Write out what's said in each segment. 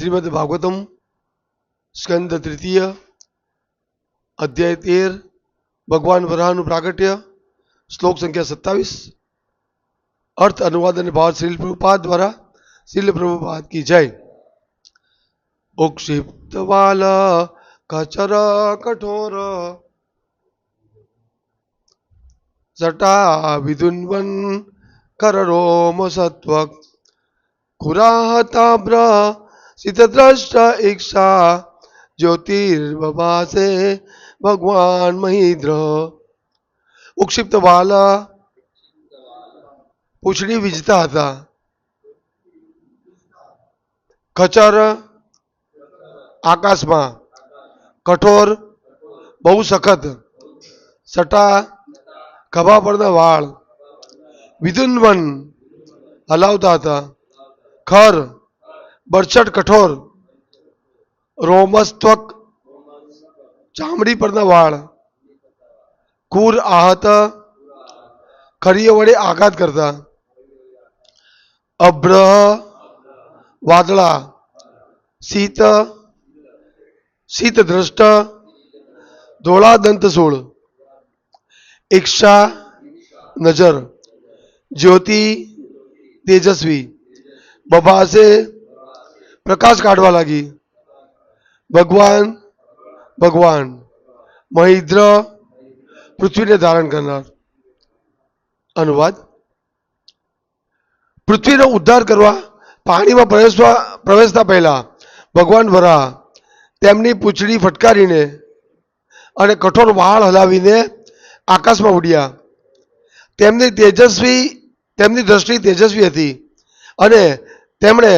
શ્રીમદ ભાગવતમ સ્કંદ તૃતીય અધ્યાય તેર ભગવાન વરાહનું પ્રાગટ્ય શ્લોક સંખ્યા સત્તાવીસ અર્થ અનુવાદ અને ભાવ શ્રીલ પ્રભુપાદ દ્વારા શ્રીલ પ્રભુપાદ કી જય ઉક્ષિપ્ત વાલ કચર કઠોર જટા વિદુન્વન કરરોમ સત્વક ખુરાહતાબ્ર સિતદ્રષ્ટ ઈક્ષા જ્યોતિર્વભાસે ભગવાન મહિદ્ર ઉક્ષિપ્ત વાલ પૂંછડી વીજતા હતા ખચર આકાશમાં કઠોર બહુ સખત સટા ખભા પરના વાળ વિદુન્વન હલાવતા હતા ખર બરછટ કઠોર રોમસ્ત્વક ચામડી પરના વાળ, કુર આહત, ખરીઓ વડે આઘાત કરતા અભ્રહ વાદળા, શીત શીત દ્રષ્ટ ધોળા દંતસૂળ ઈક્ષા, નજર, જ્યોતિ, તેજસ્વી, બભાસે પ્રકાશ કાઢવા લાગી. ભગવાન ભગવાન, મહિદ્ર પૃથ્વીને ધારણ કરનાર. અનુવાદ. પૃથ્વીનો ઉદ્ધાર કરવા પાણીમાં પ્રવેશવા, પ્રવેશતા પહેલા ભગવાન વરાહ તેમની પૂંછડી ફટકારીને અને કઠોર વાળ હલાવીને આકાશમાં ઉડ્યા. તેમની તેજસ્વી, તેમની દ્રષ્ટિ તેજસ્વી હતી અને તેમણે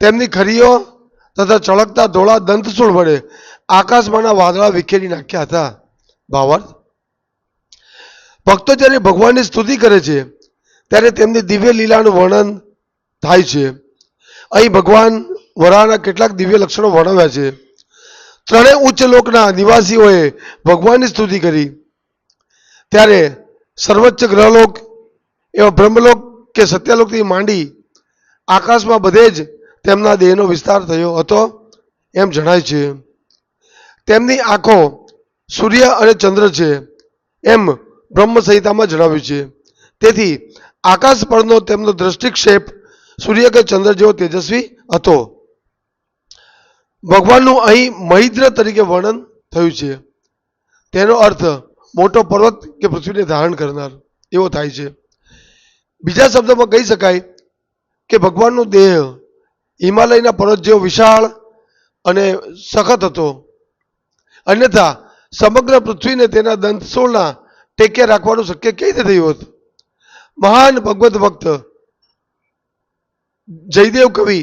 તેમની ખરીઓ તથા ચળકતા ધોળા દંતસૂળ વડે આકાશમાંના વાદળા વિખેરી નાખ્યા હતા. ભાવાર્થ ભક્તો જ્યારે ભગવાનની સ્તુતિ કરે છે, ત્યારે તેમની દિવ્ય લીલાનું વર્ણન થાય છે. અહીં ભગવાન વરાહના કેટલાક દિવ્ય લક્ષણો વર્ણવ્યા છે. ત્રણેય ઉચ્ચ લોકના નિવાસીઓએ ભગવાનની સ્તુતિ કરી. ત્યારે સર્વોચ્ચ ગ્રહલોક એવા બ્રહ્મલોક કે સત્યલોકથી માંડી આકાશમાં બધે જ તેમના દેહનો વિસ્તાર થયો હતો એમ જણાય છે. તેમની આંખો સૂર્ય અને ચંદ્ર છે એમ બ્રહ્મ સંહિતામાં જણાવ્યું છે. તેથી આકાશ પરનો તેમનો દ્રષ્ટિક્ષેપ સૂર્ય કે ચંદ્ર જેવો તેજસ્વી હતો. ભગવાનનું અહીં મહિદ્ર તરીકે વર્ણન થયું છે. તેનો અર્થ મોટો પર્વત કે પૃથ્વીને ધારણ કરનાર એવો થાય છે. બીજા શબ્દમાં કહી શકાય કે ભગવાનનો દેહ હિમાલયના પર્વત જેવો વિશાળ અને સખત હતો. અન્યથા સમગ્ર પૃથ્વીને તેના દંતસોળના ટેકે રાખવાનું શક્ય કેવી રીતે થયું હતું? મહાન ભગવત ભક્ત જયદેવ કવિ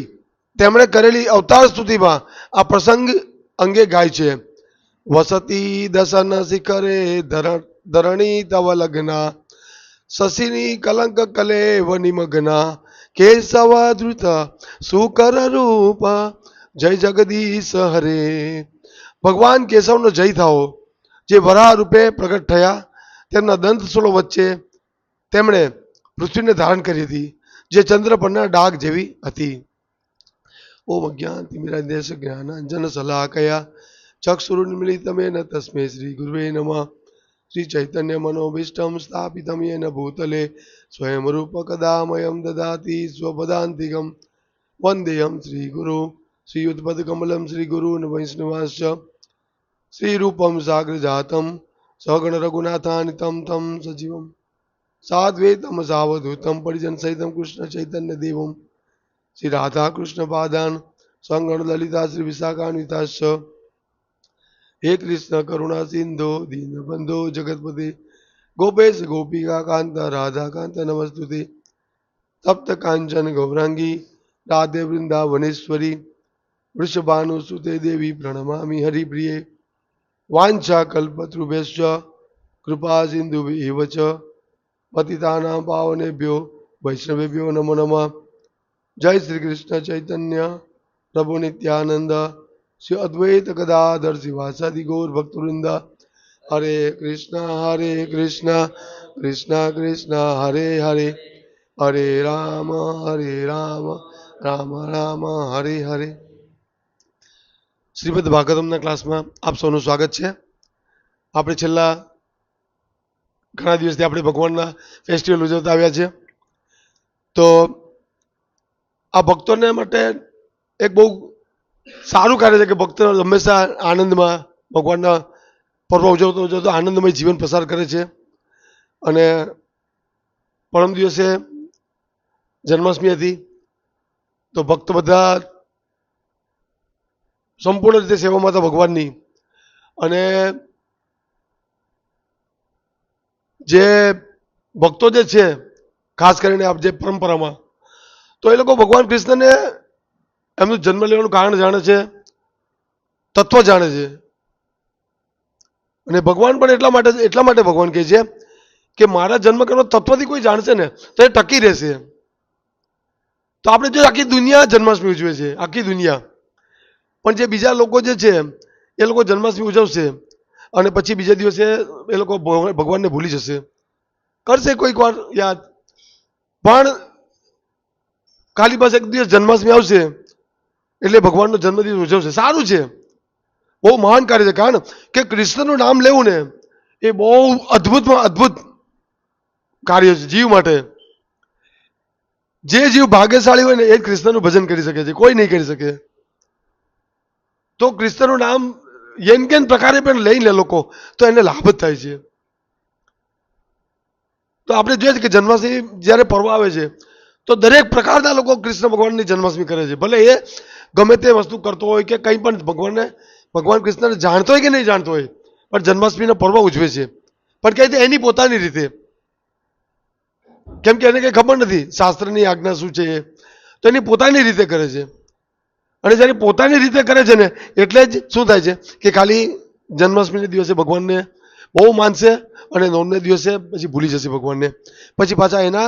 તેમણે કરેલી અવતાર સ્તુતિમાં આ પ્રસંગ અંગે ગાય છે. વસતી દસન શિખરે ધરણ તવ લગ્ના શશિની કલંક કલે વનિમગ્ના કેશવ ધૃત સુકર રૂપ જય જગદીશ હરે. ભગવાન કેશવનો જય થાઓ. જે વરાહ રૂપે પ્રગટ થયા, તેમના દંતસુળો વચ્ચે તેમણે પૃથ્વીને ધારણ કરી હતી, જે ચંદ્ર પરના ડાઘ જેવી હતી. ઓમ અજ્ઞાન તિમિરાદેશ જ્ઞાન ચક્ષુરુ સલાહકયા ચક્ષુરુન્મિલિતમેન તસ્મે શ્રી ગુરુવે નમઃ. શ્રી ચૈતન્ય મનોભીષ્ટમ સ્થાપિતમ યેન ભૂતલે સ્વયં રૂપ કદામયમ દદાતિ સ્વપદાંતિકમ. વંદેયમ શ્રી ગુરુ. શ્રી યુદ્ધપદ કમલમ શ્રી ગુરુ વૈષ્ણવાશ્ચ. શ્રી રૂપમ સાગર જાતમ. સગણ રઘુનાથાનિતમ તમ સજીવમ. સાદ્વૈતમ સાવધૂતમ. પરિજન સહિતમ કૃષ્ણ ચૈતન્ય દેવમ. શ્રી રાધા કૃષ્ણ પાદાન. સંગણ લલિતા શ્રી વિશાખાન્વિતાશ્ચ હે કૃષ્ણ કરુણા સિંધુ દીનબંધુ જગતપતિ, ગોપેશ ગોપિકા કાંત રાધા કાંત નમસ્તુતે. તપ્ત કાંચન, ગૌરાંગી, રાધે વૃંદાવનેશ્વરી વૃષભાનુસુતે દેવી, પ્રણમામી, હરિપ્રિયે, વાંછા, કલ્પતૃભ્યશ્ચ, કૃપા સિંધુ એવ ચ, પતિતાના પાવનેભ્યો, વૈષ્ણવેભ્યો નમો નમઃ. જય શ્રી કૃષ્ણ ચૈતન્ય, પ્રભુ નિત્યાનંદ શ્રી અદ્વૈત ગદાધર શિવાસાદિ ગૌર ભક્તવૃંદ હરે કૃષ્ણ હરે કૃષ્ણ કૃષ્ણ કૃષ્ણ હરે હરે હરે રામ હરે રામ રામ રામ હરે હરે શ્રીમદ ભાગવતમના ક્લાસમાં આપ સૌનું સ્વાગત છે. આપણે છેલ્લા ઘણા દિવસથી આપણે ભગવાનના ફેસ્ટિવલ ઉજવતા આવ્યા છીએ તો આ ભક્તોને માટે એક બહુ સારું કાર્ય છે કે ભક્ત હંમેશા આનંદમાં, ભગવાનના પર્વ ઉજવતો ઉજવતો આનંદમય જીવન પસાર કરે છે. અને પરમ દિવસે જન્માષ્ટમી હતી, તો ભક્ત બધા સંપૂર્ણ રીતે સેવામાં હતા ભગવાનની. અને જે ભક્તો જે છે, ખાસ કરીને આપ જે પરંપરામાં, તો એ લોકો ભગવાન કૃષ્ણને એમનું જન્મ લેવાનું કારણ જાણે છે, તત્વ જાણે છે. અને ભગવાન પણ એટલા માટે એટલા માટે ભગવાન કહે છે કે મારા જન્મ કરવાનો તત્વથી કોઈ જાણશે ને તો એ ટકી રહેશે. તો આપણે જો આખી દુનિયા જન્માષ્ટમી ઉજવે છે, આખી દુનિયા. પણ જે બીજા લોકો જે છે, એ લોકો જન્માષ્ટમી ઉજવશે અને પછી બીજા દિવસે એ લોકો ભગવાન- ભગવાનને ભૂલી જશે. કરશે કોઈક વાર, યાદ. પણ ખાલી પાસે એક દિવસ જન્માષ્ટમી આવશે એટલે ભગવાનનો જન્મદિવસ ઉજવશે. સારું છે. બહુ મહાન કાર્ય છે. કારણ કે કૃષ્ણનું નામ લેવું ને એ બહુ અદ્ભુતમાં અદ્ભુત કાર્ય છે જીવ માટે. જે જીવ ભાગ્યશાળી હોય ને એ જ કૃષ્ણનું ભજન કરી શકે છે. કોઈ નહીં કરી શકે. તો કૃષ્ણનું નામ યેન કેન પ્રકારે પણ લઈ લે લોકો, તો એને લાભ જ થાય છે. તો આપણે જોઈએ કે જન્માષ્ટમી જ્યારે પર્વ આવે છે તો દરેક પ્રકારના લોકો કૃષ્ણ ભગવાનની જન્માષ્ટમી કરે છે. ભલે એ ગમે તે વસ્તુ કરતો હોય કે કંઈ પણ ભગવાનને, ભગવાન કૃષ્ણને જાણતો હોય કે નહીં જાણતો હોય, પણ જન્માષ્ટમીનો પર્વ ઉજવે છે. પણ કહે છે એની પોતાની રીતે. કેમ કે એને કંઈ ખબર નથી શાસ્ત્રની આજ્ઞા શું છે તો એની પોતાની રીતે કરે છે. અને જ્યારે પોતાની રીતે કરે છે ને, એટલે જ શું થાય છે કે ખાલી જન્માષ્ટમીના દિવસે ભગવાનને બહુ માનશે અને નોમને દિવસે પછી ભૂલી જશે ભગવાનને. પછી પાછા એના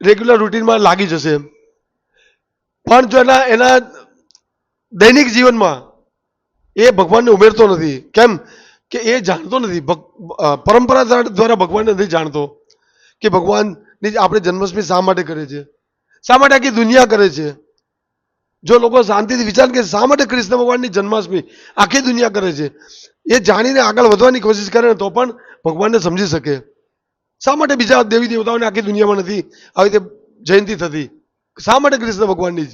રેગ્યુલર રૂટીનમાં લાગી જશે પણ જો એના એના દૈનિક જીવનમાં એ ભગવાનને ઉમેરતો નથી. કેમ? કે એ જાણતો નથી. પરંપરા દ્વારા ભગવાનને નથી જાણતો કે ભગવાનની આપણે જન્માષ્ટમી શા માટે કરે છે? શા માટે આખી દુનિયા કરે છે? જો લોકો શાંતિથી વિચાર કે શા માટે કૃષ્ણ ભગવાનની જન્માષ્ટમી આખી દુનિયા કરે છે? એ જાણીને આગળ વધવાની કોશિશ કરે તો પણ ભગવાનને સમજી શકે. શા માટે બીજા દેવી દેવતાઓને આખી દુનિયામાં નથી? આવી રીતે જયંતિ થતી. શા માટે કૃષ્ણ ભગવાનની જ?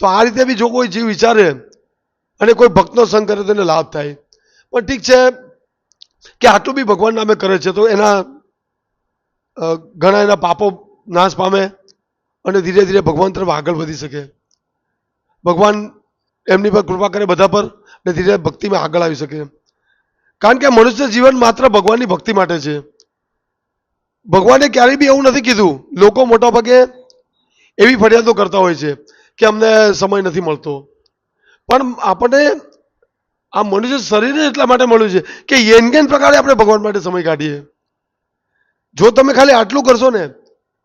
તો આ રીતે બી જો કોઈ જીવ વિચારે અને કોઈ ભક્તનો સંગ કરે તો એને લાભ થાય. પણ ઠીક છે કે આટલું બી ભગવાન નામે કરે છે તો એના ઘણા એના પાપો નાશ પામે અને ધીરે ધીરે ભગવાન તરફ આગળ વધી શકે. ભગવાન એમની પર કૃપા કરે બધા પર અને ધીરે ભક્તિમાં આગળ આવી શકે. કારણ કે મનુષ્ય જીવન માત્ર ભગવાનની ભક્તિ માટે છે. ભગવાને ક્યારેય બી એવું નથી કીધું. લોકો મોટા ભાગે એવી ફરિયાદો કરતા હોય છે કે અમને સમય નથી મળતો. પણ આપણને આ મનુષ્ય શરીરને એટલા માટે મળ્યું છે કે યેનગેન પ્રકારે આપણે ભગવાન માટે સમય કાઢીએ. જો તમે ખાલી આટલું કરશો ને,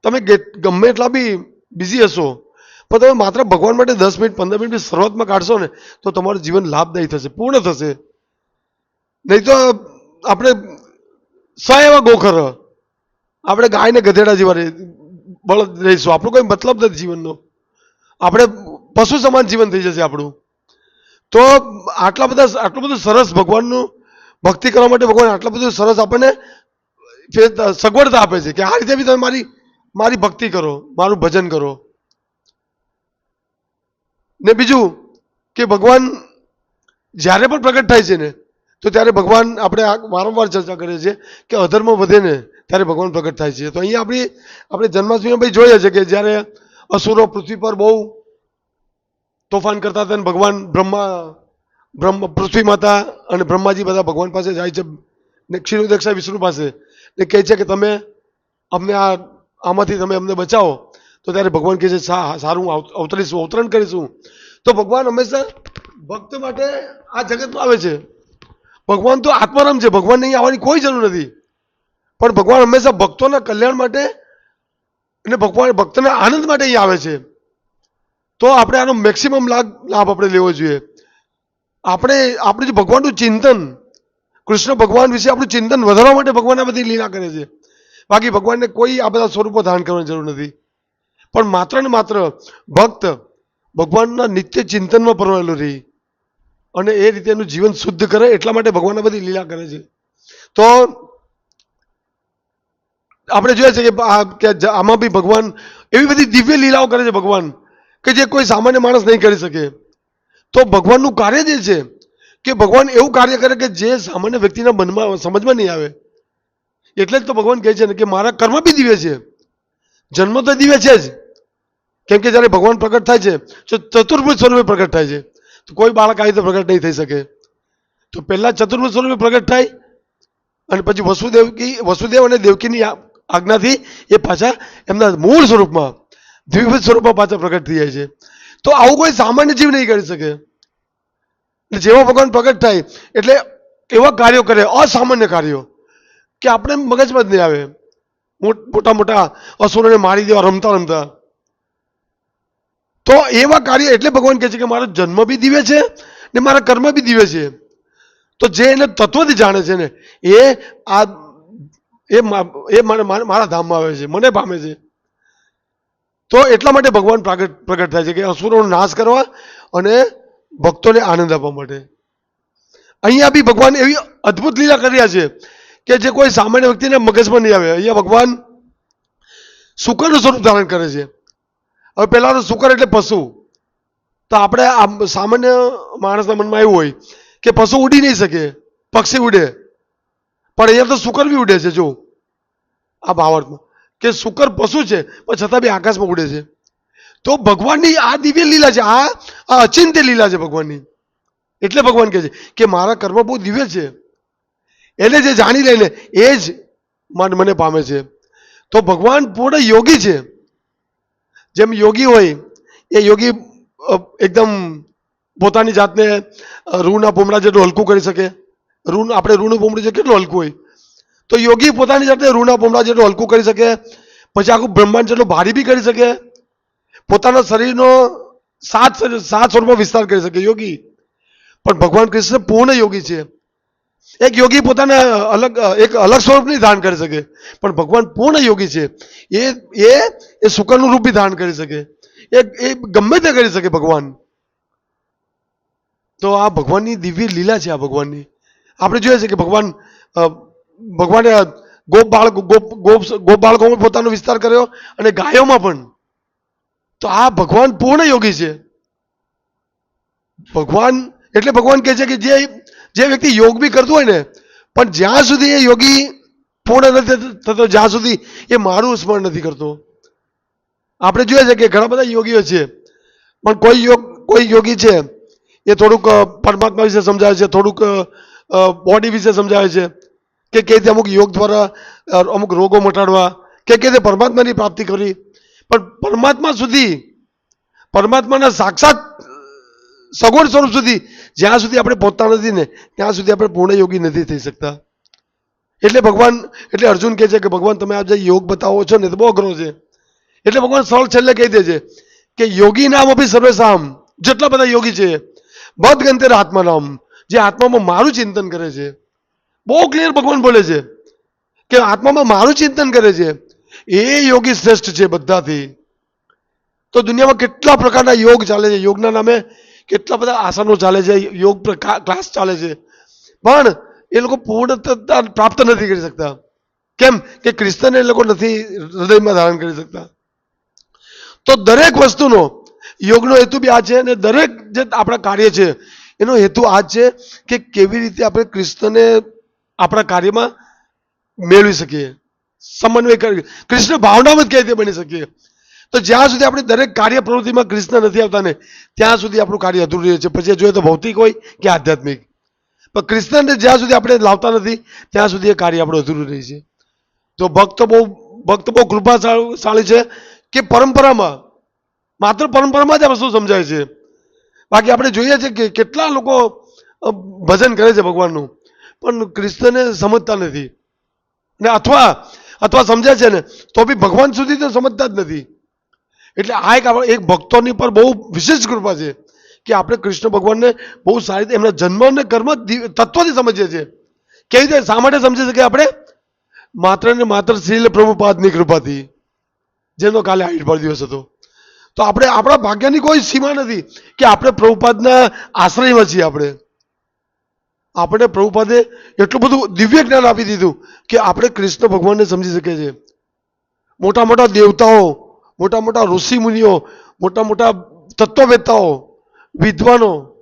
તમે ગમે એટલા બી બિઝી હશો, પણ તમે માત્ર ભગવાન માટે દસ મિનિટ, પંદર મિનિટ શરૂઆતમાં કાઢશો ને, તો તમારું જીવન લાભદાયી થશે, પૂર્ણ થશે. નહીં તો આપણે સ એવા ગોખર આપણે ગાય ને ગધેડા જેવા બળદ રહીશું. આપણો કોઈ મતલબ નથી જીવનનો. આપણે પશુ સમાન જીવન થઈ જશે આપણું. તો આટલા બધા આટલું બધું સરસ ભગવાનનું ભક્તિ કરવા માટે ભગવાન આટલું બધું સરસ આપણને સગવડતા આપે છે કે આ રીતે બી તમે મારી મારી ભક્તિ કરો, મારું ભજન કરો. ને બીજું કે ભગવાન જ્યારે પણ પ્રગટ થાય છે ને, તો ત્યારે ભગવાન આપણે વારંવાર ચર્ચા કરીએ છીએ કે અધર્મ વધે ને ત્યારે ભગવાન પ્રગટ થાય છે. તો અહીંયા આપણી, આપણે જન્માષ્ટમીમાં ભાઈ જોઈએ છે કે જ્યારે અસુરો પૃથ્વી પર બહુ તોફાન કરતા હતા અને ભગવાન બ્રહ્મા, બ્રહ્મ, પૃથ્વી માતા અને બ્રહ્માજી બધા ભગવાન પાસે જાય છે. ને ક્ષીરોદક્ષા વિષ્ણુ પાસે ને કહે છે કે તમે અમને આ, આમાંથી તમે અમને બચાવો. તો ત્યારે ભગવાન કહે છે સારું અવ- અવતરીશું, અવતરણ કરીશું. તો ભગવાન હંમેશા ભક્ત માટે આ જગતમાં આવે છે. ભગવાન તો આત્મારામ છે. ભગવાન અહીં આવવાની કોઈ જરૂર નથી. પણ ભગવાન હંમેશા ભક્તોના કલ્યાણ માટે અને ભગવાન ભક્તના આનંદ માટે અહીં આવે છે. તો આપણે આનો મેક્સિમમ લાભ લાભ આપણે લેવો જોઈએ. આપણે આપણે જે ભગવાનનું ચિંતન, કૃષ્ણ ભગવાન વિશે આપણું ચિંતન વધારવા માટે ભગવાન આ બધી લીલા કરે છે. બાકી ભગવાનને કોઈ આ બધા સ્વરૂપો ધારણ કરવાની જરૂર નથી. પણ માત્ર ને માત્ર ભક્ત ભગવાનના નિત્ય ચિંતનમાં પરવાયેલો રહી. અને એ રીતે એનું જીવન શુદ્ધ કરે, એટલા માટે ભગવાન આ બધી લીલા કરે છે. તો આપણે જોઈએ છે કે આ કે આમાં બી ભગવાન એવી બધી દિવ્ય લીલાઓ કરે છે ભગવાન કે જે કોઈ સામાન્ય માણસ નહીં કરી શકે. તો ભગવાનનું કાર્ય જે છે કે ભગવાન એવું કાર્ય કરે કે જે સામાન્ય વ્યક્તિના મનમાં સમજમાં નહીં આવે. એટલે જ તો ભગવાન કહે છે ને કે મારા કર્મ બી દિવ્ય છે. જન્મ તો દિવ્ય છે જ. કેમ કે જ્યારે ભગવાન પ્રગટ થાય છે, તો ચતુર્ભુજ સ્વરૂપે પ્રગટ થાય છે. તો કોઈ બાળક આવી રીતે પ્રગટ નહીં થઈ શકે. તો પહેલાં ચતુર્ભુજ સ્વરૂપે પ્રગટ થાય અને પછી વસુદેવ કી વસુદેવ અને દેવકીની આજ્ઞાથી એ પાછા એમના મૂળ સ્વરૂપમાં, દ્વિવિધ સ્વરૂપમાં પાછા પ્રગટ થઈ જાય છે. તો આવું કોઈ સામાન્ય જીવ નહીં કરી શકે. જેવા ભગવાન પ્રગટ થાય, એટલે એવા કાર્યો કરે, અસામાન્ય કાર્યો, કે આપણે મગજમાં જ નહીં આવે. મોટ- મોટા અસુરોને મારી દેવા, રમતા રમતા. તો એવા કાર્ય એટલે ભગવાન કહે છે કે મારો જન્મ બી દિવ્ય છે ને મારા કર્મ બી દિવ્ય છે. તો જે એને તત્વથી જાણે છે ને, એ આ એ એ મારા ધામમાં આવે છે, મને પામે છે. તો એટલા માટે ભગવાન પ્રગટ પ્રગટ થાય છે કે અસુરોનો નાશ કરવા અને ભક્તોને આનંદ આપવા માટે. અહીંયા બી ભગવાન એવી અદ્ભુત લીલા કર્યા છે કે જે કોઈ સામાન્ય વ્યક્તિને મગજમાં નહીં આવે. અહીંયા ભગવાન શુકરનું સ્વરૂપ ધારણ કરે છે. હવે પહેલાં શુકર એટલે પશુ. તો આપણે સામાન્ય માણસના મનમાં એવું હોય કે પશુ ઉડી નહીં શકે, પક્ષી ઉડે. પણ અહીંયા તો શુકર બી ઉડે છે, જો. આ ભાવાર્થમાં. કે શુકર પશુ છે, પણ છતાં બી આકાશમાં ઉડે છે. તો ભગવાનની આ દિવ્ય લીલા છે, આ આ અચિંત્ય લીલા છે ભગવાનની. એટલે ભગવાન કહે છે કે મારા કર્મ બહુ દિવ્ય છે. એને જે જાણી લઈને એ જ મન મને પામે છે. તો ભગવાન પૂર્ણ યોગી છે. જેમ યોગી હોય, એ યોગી એકદમ પોતાની જાતને રૂના ભૂમડા જેટલું હલકું કરી શકે. રૂ આપણે રૂનું ભૂમડું છે, કેટલું હલકું હોય? તો યોગી પોતાની જાતે રૂના ભૂમડા જેટલું હલકું કરી શકે, પછી આખું બ્રહ્માંડ જેટલું ભારી બી કરી શકે, પોતાના શરીરનો સાત સાત સ્વરૂપમાં વિસ્તાર કરી શકે, યોગી. પણ ભગવાન કૃષ્ણ પૂર્ણ યોગી છે. એક યોગી પોતાના અલગ, એક અલગ સ્વરૂપ નહીં ધારણ કરી શકે, પણ ભગવાન પૂર્ણ યોગી છે. એ એ એ શુકરનું રૂપ બી ધારણ કરી શકે. એ એ ગમે તે કરી શકે ભગવાન. તો આ ભગવાનની દિવ્ય લીલા છે આ ભગવાનની. આપણે જોઈએ છે કે ભગવાન ભગવાને ગોપ બાળક ગોપ બાળકોમાં પોતાનો વિસ્તાર કર્યો અને ગાયોમાં પણ. તો આ ભગવાન પૂર્ણ યોગી છે. ભગવાન, એટલે ભગવાન કહે છે કે જે જે વ્યક્તિ યોગ બી કરતું હોય ને, પણ જ્યાં સુધી એ યોગી પૂર્ણ નથી થતો જ્યાં સુધી એ મારું સ્મરણ નથી કરતો. આપણે જોઈએ છે કે ઘણા બધા યોગીઓ છે, પણ કોઈ યોગ, કોઈ યોગી છે, એ થોડુંક પરમાત્મા વિશે સમજાવે છે, થોડુંક બોડી વિશે સમજાવે છે? કે કઈ રીતે અમુક યોગ દ્વારા અમુક રોગો મટાડવા, કે કઈ રીતે પરમાત્માની પ્રાપ્તિ કરી. પણ પરમાત્મા સુધી, પરમાત્માના સાક્ષાત સગવડ સ્વરૂપ સુધી, જ્યાં સુધી આપણે પહોંચતા નથી ને, ત્યાં સુધી આપણે પૂર્ણ યોગી નથી થઈ શકતા. એટલે ભગવાન, એટલે અર્જુન કહે છે કે, ભગવાન, તમે આ જે યોગ બતાવો છો ને, તો બહુ અઘરો છે. એટલે ભગવાન સરળ છેલ્લે કહી દે છે કે, યોગી નામ અભી સર્વેશામ જેટલા બધા યોગી છે બધ ગંતેર આત્મા નામ જે આત્મામાં મારું ચિંતન કરે છે. બહુ ક્લિયર ભગવાન બોલે છે કે આત્મામાં મારું ચિંતન કરે છે. એ યોગી શ્રેષ્ઠ છે બધાથી. તો દુનિયામાં કેટલા પ્રકારના યોગ ચાલે છે? યોગના નામે કેટલા બધા આસનો ચાલે છે? યોગ ક્લાસ ચાલે છે. પણ એ લોકો પૂર્ણતા પ્રાપ્ત નથી કરી શકતા. કેમ? કે ક્રિસ્તન એ લોકો નથી હૃદયમાં ધારણ કરી શકતા. તો દરેક વસ્તુનો યોગનો હેતુ બી આ છે અને દરેક જે આપણા કાર્ય છે એનો હેતુ આ છે કે કેવી રીતે આપણે કૃષ્ણને આપણા કાર્યમાં મેળવી શકીએ, સમન્વય કરી કૃષ્ણ ભાવનામાં જ કઈ રીતે બની શકીએ? તો જ્યાં સુધી આપણે દરેક કાર્ય પ્રવૃત્તિમાં કૃષ્ણ નથી આવતા ને, ત્યાં સુધી આપણું કાર્ય અધૂરું રહે છે. પછી જોઈએ તો ભૌતિક હોય કે આધ્યાત્મિક. પણ કૃષ્ણને જ્યાં સુધી આપણે લાવતા નથી, ત્યાં સુધી એ કાર્ય આપણું અધૂરું રહે છે. તો ભક્ત બહુ ભક્ત બહુ કૃપાશાળી છે કે પરંપરામાં, માત્ર પરંપરામાં જ આ વસ્તુ સમજાય છે. બાકી આપણે જોઈએ છે કે કેટલા લોકો ભજન કરે છે ભગવાનનું. પણ ક્રિસ્તને સમજતા નથી. ને અથવા અથવા સમજે છે ને, તો બી ભગવાન સુધી તો સમજતા જ નથી. એટલે આ એક આપણે, એક ભક્તોની પર બહુ વિશેષ કૃપા છે કે આપણે કૃષ્ણ ભગવાનને બહુ સારી રીતે, એમના જન્મ અને કર્મ તત્વથી સમજીએ છીએ. કેવી રીતે, શા માટે સમજી શકીએ આપણે? માત્ર ને માત્ર શ્રીલ પ્રભુપાદની કૃપાથી. જેનો કાલે આઈડબાર દિવસ હતો. તો આપણે આપણા ભાગ્યની કોઈ સીમા નથી કે આપણે પ્રભુપાદના આશ્રયમાં છીએ આપણે. આપણે પ્રભુપાદે એટલું બધું દિવ્ય જ્ઞાન આપી દીધું કે આપણે કૃષ્ણ ભગવાનને સમજી શકીએ છીએ. મોટા મોટા દેવતાઓ, મોટા મોટા ઋષિ મુનિઓ, મોટા મોટા તત્વવેતાઓ વિદ્વાનો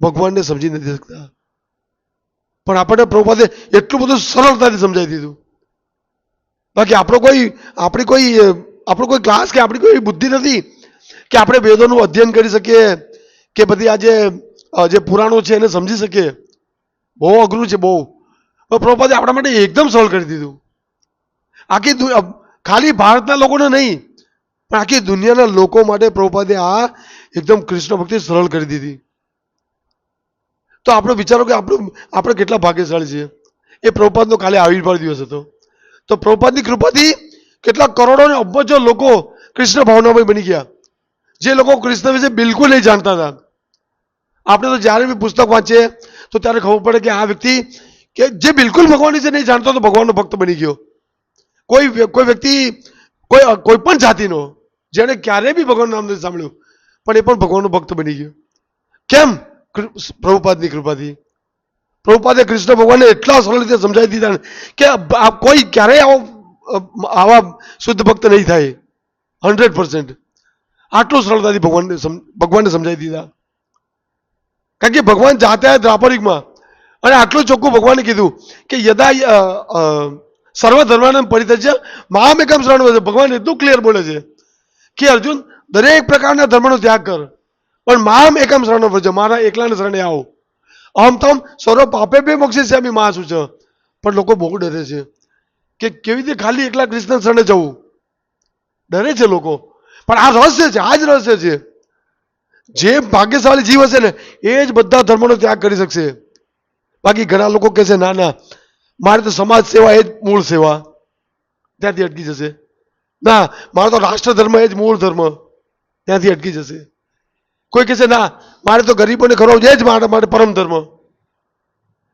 ભગવાનને સમજી નથી શકતા. પણ આપણે પ્રભુપાદે એટલું બધું સરળતાથી સમજાવી દીધું. બાકી આપણો કોઈ, આપણી કોઈ આપણો કોઈ ક્લાસ કે આપણી કોઈ બુદ્ધિ નથી કે આપણે વેદોનું અધ્યયન કરી શકીએ, કે બધી આ જે પુરાણો છે એને સમજી શકીએ? બહુ અઘરું છે, બહુ. પ્રભુપાદે આપણા માટે એકદમ સરળ કરી દીધું. આખી ખાલી ભારતના લોકોને નહીં, પણ આખી દુનિયાના લોકો માટે પ્રભુપાદે આ એકદમ કૃષ્ણ ભક્તિ સરળ કરી દીધી. તો આપણે વિચારો કે આપણું, આપણે કેટલા ભાગ્યશાળી છીએ. એ પ્રભુપાદનો કાલે આવિર્ભાવ દિવસ હતો. તો પ્રભુપાદની કૃપાથી કેટલા કરોડો અને અબજો લોકો કૃષ્ણ ભાવનામય બની ગયા. જે લોકો કૃષ્ણ વિશે બિલકુલ નહીં જાણતા હતા. આપણે તો જ્યારે બી પુસ્તક વાંચીએ, તો ત્યારે ખબર પડે કે આ વ્યક્તિ કે જે બિલકુલ ભગવાન વિશે નહીં જાણતો, તો ભગવાનનો ભક્ત બની ગયો. કોઈ કોઈ વ્યક્તિ, કોઈ કોઈ પણ જાતિનો, જેણે ક્યારેય બી ભગવાનનું નામ નથી સાંભળ્યું, પણ એ પણ ભગવાનનો ભક્ત બની ગયો. કેમ? પ્રભુપાદની કૃપાથી. પ્રભુપાદે કૃષ્ણ ભગવાનને એટલા સરળ રીતે સમજાવી દીધા કે કોઈ ક્યારેય આવો આવા શુદ્ધ ભક્ત નહીં થાય. Hundred percent. આટલું સરળતાથી ભગવાનને ભગવાનને સમજાવી દીધા. કારણ કે ભગવાન જાતે દ્રાપરિકમાં. અને આટલું ચોખ્ખું ભગવાને કીધું કે યદા સર્વધર્માનંદ પરિતજ્ય મહામેકમ શરણ ભગવાન એટલું ક્લિયર બોલે છે કે અર્જુન, દરેક પ્રકારના ધર્મનો ત્યાગ કર. પણ મામ એકમ શરણ વ્રજ મારા એકલાને શરણે આવો. અહમ તમ સર્વ પાપે બે મોક્ષે છે મા શું છે પણ લોકો બહુ ડરે છે કે કેવી રીતે ખાલી એકલા કૃષ્ણ શરણે જવું? ડરે છે લોકો. પણ આ રહસ્ય છે, આ જ રહસ્ય છે. જે ભાગ્યશાળી જીવ હશે ને, એ જ બધા ધર્મનો ત્યાગ કરી શકશે. બાકી ઘણા લોકો કહે છે, ના ના, મારે તો સમાજ સેવા એ જ મૂળ સેવા. ત્યાંથી અટકી જશે. ના, મારો તો રાષ્ટ્ર ધર્મ એ જ મૂળ ધર્મ. ત્યાંથી અટકી જશે. કોઈ કહે છે, ના, મારે તો ગરીબોને ખરો એ જ મારા માટે પરમ ધર્મ.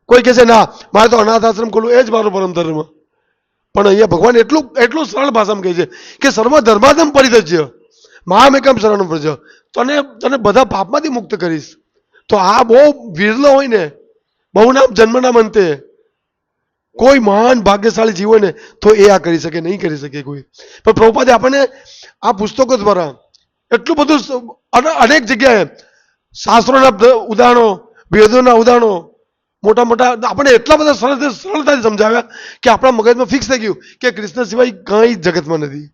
કોઈ કહે છે, ના, મારે તો અનાથ આશ્રમ ખોલવું એ જ મારો પરમ ધર્મ. પણ અહીંયા ભગવાન એટલું એટલું સરળ ભાષામાં કહે છે કે સર્વ ધર્માધમ પરિત્યજ્ય. મહામ એકમ શરણ પ્રજ તને તને બધા પાપમાંથી મુક્ત કરીશ. તો આ બહુ વિરલો હોય ને, બહુ નામ જન્મના અંતે કોઈ મહાન ભાગ્યશાળી જીવ ને તો એ આ કરી શકે, નહીં કરી શકે કોઈ. પણ પ્રભુપાદે આપણને આ પુસ્તકો દ્વારા એટલું બધું અને અનેક જગ્યાએ શાસ્ત્રોના ઉદાહરણો, વેદોના ઉદાહરણો, મોટા મોટા, આપણને એટલા બધા સરળ સરળતાથી સમજાવ્યા કે આપણા મગજમાં ફિક્સ થઈ ગયું કે કૃષ્ણ સિવાય કંઈ જગતમાં નથી.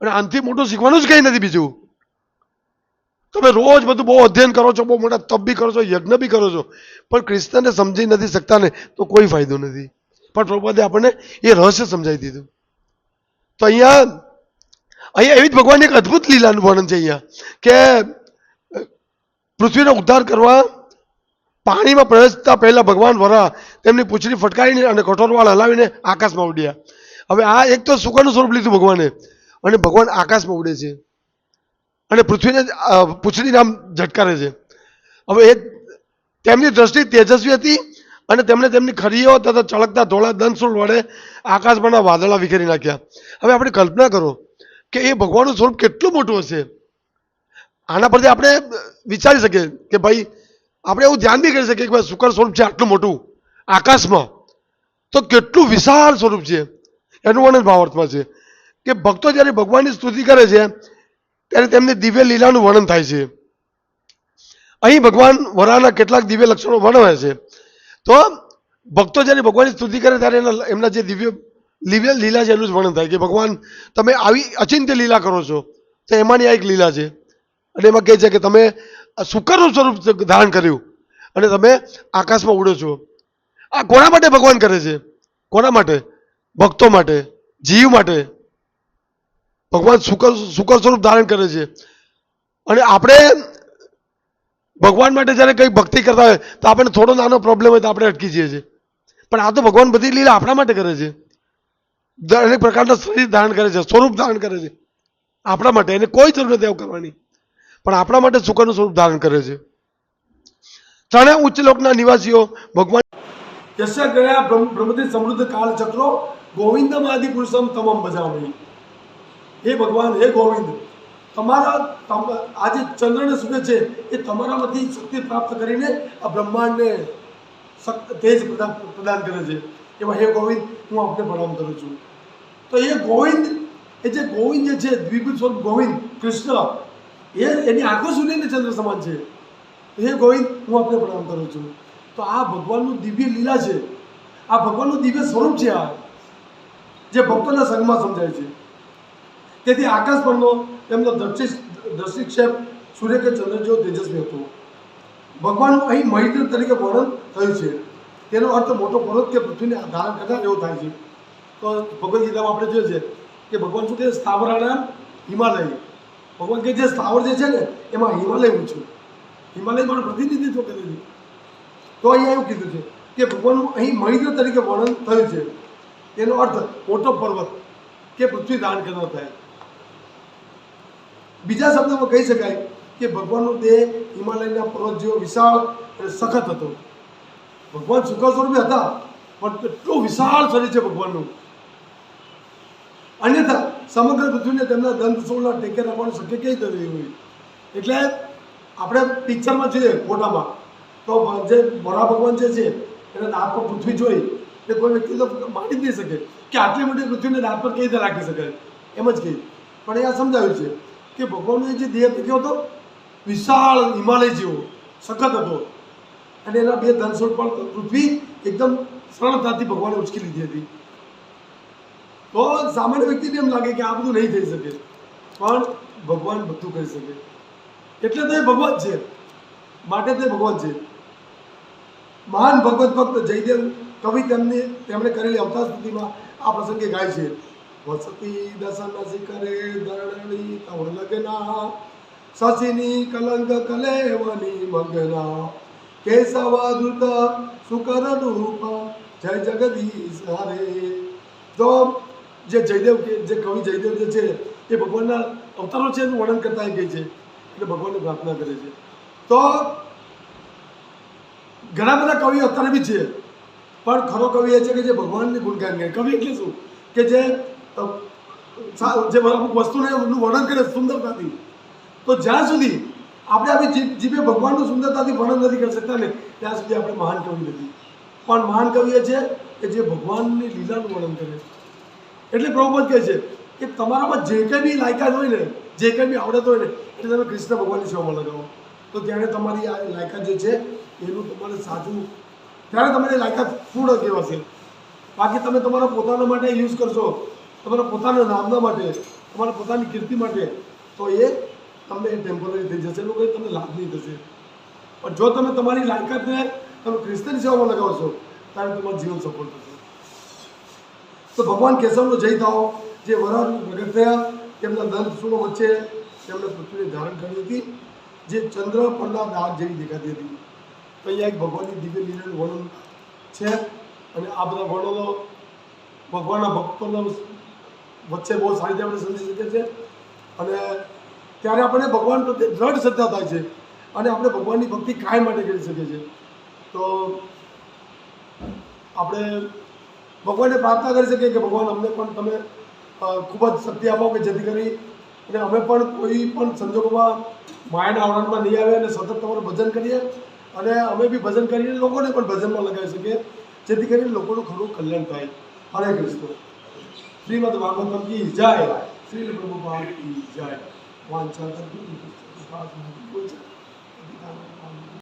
અને આનાથી મોટું શીખવાનું જ કંઈ નથી બીજું. તમે રોજ બધું બહુ અધ્યયન કરો છો, બહુ મોટા તપ બી કરો છો, યજ્ઞ બી કરો છો, પણ કૃષ્ણને સમજી નથી શકતા ને, તો કોઈ ફાયદો નથી. પણ પ્રભુપાદે આપણને એ રહસ્ય સમજાવી દીધું. તો અહીંયા અહીંયા એવી જ ભગવાનની એક અદ્ભુત લીલાનું વર્ણન છે અહીંયા, કે પૃથ્વીનો ઉદ્ધાર કરવા, પાણીમાં પ્રવેશતા પહેલા ભગવાન વરા તેમની પૂછડી ફટકારીને અને કઠોરવાળ હલાવીને આકાશમાં ઉડ્યા. હવે આ એક તો સુકાનું સ્વરૂપ લીધું ભગવાને. અને ભગવાન આકાશમાં ઉડે છે. અને પૃથ્વીને પૂછડી નામ ઝટકારે છે. હવે એ તેમની દ્રષ્ટિ તેજસ્વી હતી અને તેમણે તેમની ખરીઓ તથા ચળકતા ધોળા દંતશૂળ વડે આકાશમાંના વાદળા વિખેરી નાખ્યા. હવે આપણે કલ્પના કરો કે એ ભગવાનનું સ્વરૂપ કેટલું મોટું હશે. આના પરથી આપણે વિચારી શકીએ કે ભાઈ, આપણે એવું ધ્યાન બી કરી શકીએ કે ભાઈ શુકર સ્વરૂપ છે આટલું મોટું આકાશમાં. તો કેટલું વિશાળ સ્વરૂપ છે. એનું વર્ણન ભાવાર્થમાં છે. કે ભક્તો જ્યારે ભગવાનની સ્તુતિ કરે છે, ત્યારે તેમની દિવ્ય લીલાનું વર્ણન થાય છે. અહીં ભગવાન વરાના કેટલાક દિવ્ય લક્ષણો વર્ણવે છે. તો ભક્તો જ્યારે ભગવાનની સ્તુતિ કરે ત્યારે એના એમના જે દિવ્ય દિવ્ય લીલા છે એનું જ વર્ણન થાય કે ભગવાન, તમે આવી અચિંત્ય લીલા કરો છો, તો એમાંની આ એક લીલા છે. અને એમાં કહે છે કે તમે શુકરનું સ્વરૂપ ધારણ કર્યું અને તમે આકાશમાં ઉડો છો. આ કોના માટે ભગવાન કરે છે? કોના માટે? ભક્તો માટે? જીવ માટે? ભગવાન શુકર શુકર સ્વરૂપ ધારણ કરે છે. અને આપણે ભગવાન માટે જ્યારે કંઈ ભક્તિ કરતા હોય, તો આપણને થોડો નાનો પ્રોબ્લેમ હોય તો આપણે અટકી જઈએ છીએ. પણ આ તો ભગવાન બધી લીલા આપણા માટે કરે છે. દરેક પ્રકારના શરીર ધારણ કરે છે, સ્વરૂપ ધારણ કરે છે. આપણા માટે એને કોઈ જરૂર નથી એવું કરવાની. પણ આપણા માટે સુખનું સ્વરૂપ ધારણ કરે છે. ત્રણે ઉચ્ચ લોકના નિવાસીઓ ભગવાન યશ ગયા બ્રહ્મથી સમૃદ્ધ કાળ ચક્રો ગોવિંદમ આદિ પુરુષમ તમામ બજાવી હે ભગવાન, હે ગોવિંદ, તમારા આજે ચંદ્રને સૂર્ય છે એ તમારામાંથી શક્તિ પ્રાપ્ત કરીને આ બ્રહ્માંડને તેજ પ્રદાન પ્રદાન કરે છે. એમાં હે ગોવિંદ, હું આપને પ્રણામ કરું છું. તો એ ગોવિંદ, એ જે ગોવિંદ જે છે, દ્વિગુણ સ્વરૂપ ગોવિંદ, કૃષ્ણ, એ એની આંખો સૂર્યને ચંદ્ર સમાન છે. હે ગોવિંદ, હું આપને પ્રણામ કરું છું. તો આ ભગવાનનું દિવ્ય લીલા છે. આ ભગવાનનું દિવ્ય સ્વરૂપ છે આ. જે ભક્તોના સંગમાં સમજાય છે. તેથી આકાશ પરનો તેમનો દર્શિ દર્શિક્ષેપ સૂર્ય કે ચંદ્ર જેવો તેજસ્વી હતો. ભગવાનનું અહીં મૈત્ર તરીકે વર્ણન થયું છે. તેનો અર્થ મોટો પર્વત કે પૃથ્વીને ધારણ કરનાર એવો થાય છે. તો ભગવદ્ ગીતામાં આપણે જોઈએ છે કે ભગવાન શું કહે સ્થાવરાણામ હિમાલય. ભગવાન કે જે સ્થાવર જે છે ને, એમાં હિમાલય હું છું. હિમાલય મારું પ્રતિનિધિત્વ કરે છે. તો અહીંયા એવું કીધું છે કે ભગવાનનું અહીં મૈત્ર તરીકે વર્ણન થયું છે. તેનો અર્થ મોટો પર્વત કે પૃથ્વી દાન કરનાર થાય. બીજા શબ્દમાં કહી શકાય કે ભગવાનનો દેહ હિમાલયના પર્વત જેવો વિશાળ અને સખત હતો. ભગવાન સુખા સ્વરૂપે હતા, પણ કેટલું વિશાળ શરીર છે ભગવાનનું. અન્યથા સમગ્ર પૃથ્વીને તેમના દંત સોળના ટેકે રાખવાનું શક્ય કઈ રહ્યું હોય. એટલે આપણે પિક્ચરમાં જોઈએ ફોટામાં. તો જે મોરા ભગવાન જે છે, એના દાંત પર પૃથ્વી જોઈ, એ કોઈ વ્યક્તિ તો માની જ નહીં શકે કે આટલી મોટી પૃથ્વીને દાંત પર કઈ રીતે રાખી શકાય. એમ જ કહી. પણ એ આ સમજાવ્યું છે. કે ભગવાનનો જે દેહ કેવો હતો, વિશાળ હિમાલય જેવો, સખત હતો. અને એના બે ધનસોડ પણ પૃથ્વી એકદમ સરળતાથી ભગવાને ઉચકી લીધી હતી. તો સામાન્ય વ્યક્તિને એમ લાગે કે આ બધું નહીં થઈ શકે. પણ ભગવાન બધું કરી શકે. એટલે તો એ ભગવાન છે. માટે તે ભગવાન છે. મહાન ભગવત ભક્ત જયદેવ કવિ તેમની, તેમણે કરેલી અવતાર સ્તુતિમાં આ પ્રસંગે ગાય છે. વસતી દસન શિખરે દરણી તવ લગના શશિની કલંક કલેવની મગના કેશવ ધૃત સુકર રૂપ જય જગદીશ હરે. તો જે જયદેવ જે કવિ જયદેવ જે છે, એ ભગવાનના અવતારો છે એનું વર્ણન કરતા કહે છે. એટલે ભગવાનને પ્રાર્થના કરે છે. તો ઘણા બધા કવિઓ અત્યારે બી છે. પણ ખરો કવિ એ છે કે જે ભગવાનની ગુણગાન કવિ એટલે શું? કે જે જે અમુક વસ્તુને વર્ણન કરે સુંદરતાથી. તો જ્યાં સુધી આપણે આપણી જીભે ભગવાનનું સુંદરતાથી વર્ણન નથી કરી શકતા ને, ત્યાં સુધી આપણે મહાન કવિ નથી. પણ મહાન કવિ એ છે કે જે ભગવાનની લીલાનું વર્ણન કરે એટલે પ્રભુપદ કહે છે કે તમારામાં જે કંઈ બી લાયકાત હોય ને, જે કંઈ બી આવડત હોય ને, એટલે તમે કૃષ્ણ ભગવાનની સેવામાં લગાવો. તો ત્યારે તમારી આ લાયકાત જે છે, એનું તમારે સાચું ત્યારે તમારી લાયકાત પૂર્ણ કહેવાશે. બાકી તમે તમારા પોતાના માટે યુઝ કરશો તમારા પોતાના નામના માટે, તમારા પોતાની કીર્તિ માટે, તો એ તમને ટેમ્પરરી થઈ જશે. એનો કંઈ તમને લાભ નહીં થશે. પણ જો તમે તમારી લાયકાતને તમે કૃષ્ણની સેવામાં લગાવશો, ત્યારે તમારું જીવન સફળ થશે. તો ભગવાન કેશવનો જય થાઓ. જે વરાહ પ્રગટ થયા, તેમના દંત સૂળો વચ્ચે તેમણે પૃથ્વીને ધારણ કરી હતી. જે ચંદ્ર પરના દાગ જેવી દેખાતી હતી. તો અહીંયા એક ભગવાનની દિવ્ય લીલાનું વર્ણન છે. અને આ બધા વર્ણનો ભગવાનના ભક્તોના વચ્ચે બહુ સારી રીતે આપણે સમજી શકીએ છીએ અને ત્યારે આપણને ભગવાન પ્રત્યે દ્રઢ શ્રદ્ધા થાય છે. અને આપણે ભગવાનની ભક્તિ કાયમ માટે કરી શકીએ છીએ. તો આપણે ભગવાનને પ્રાર્થના કરી શકીએ કે ભગવાન અમને પણ તમે ખૂબ જ શક્તિ આપો કે જેથી કરી અને અમે પણ કોઈ પણ સંજોગોમાં માયાના આવરણમાં નહીં આવે અને સતત તમારું ભજન કરીએ. અને અમે બી ભજન કરીને લોકોને પણ ભજનમાં લગાવી શકીએ. જેથી કરીને લોકોનું ખરું કલ્યાણ થાય. હરે કૃષ્ણ. શ્રીમદ ભાગવતમ કી જય શ્રી પ્રભુપાદ કી જય વાંચા કરતું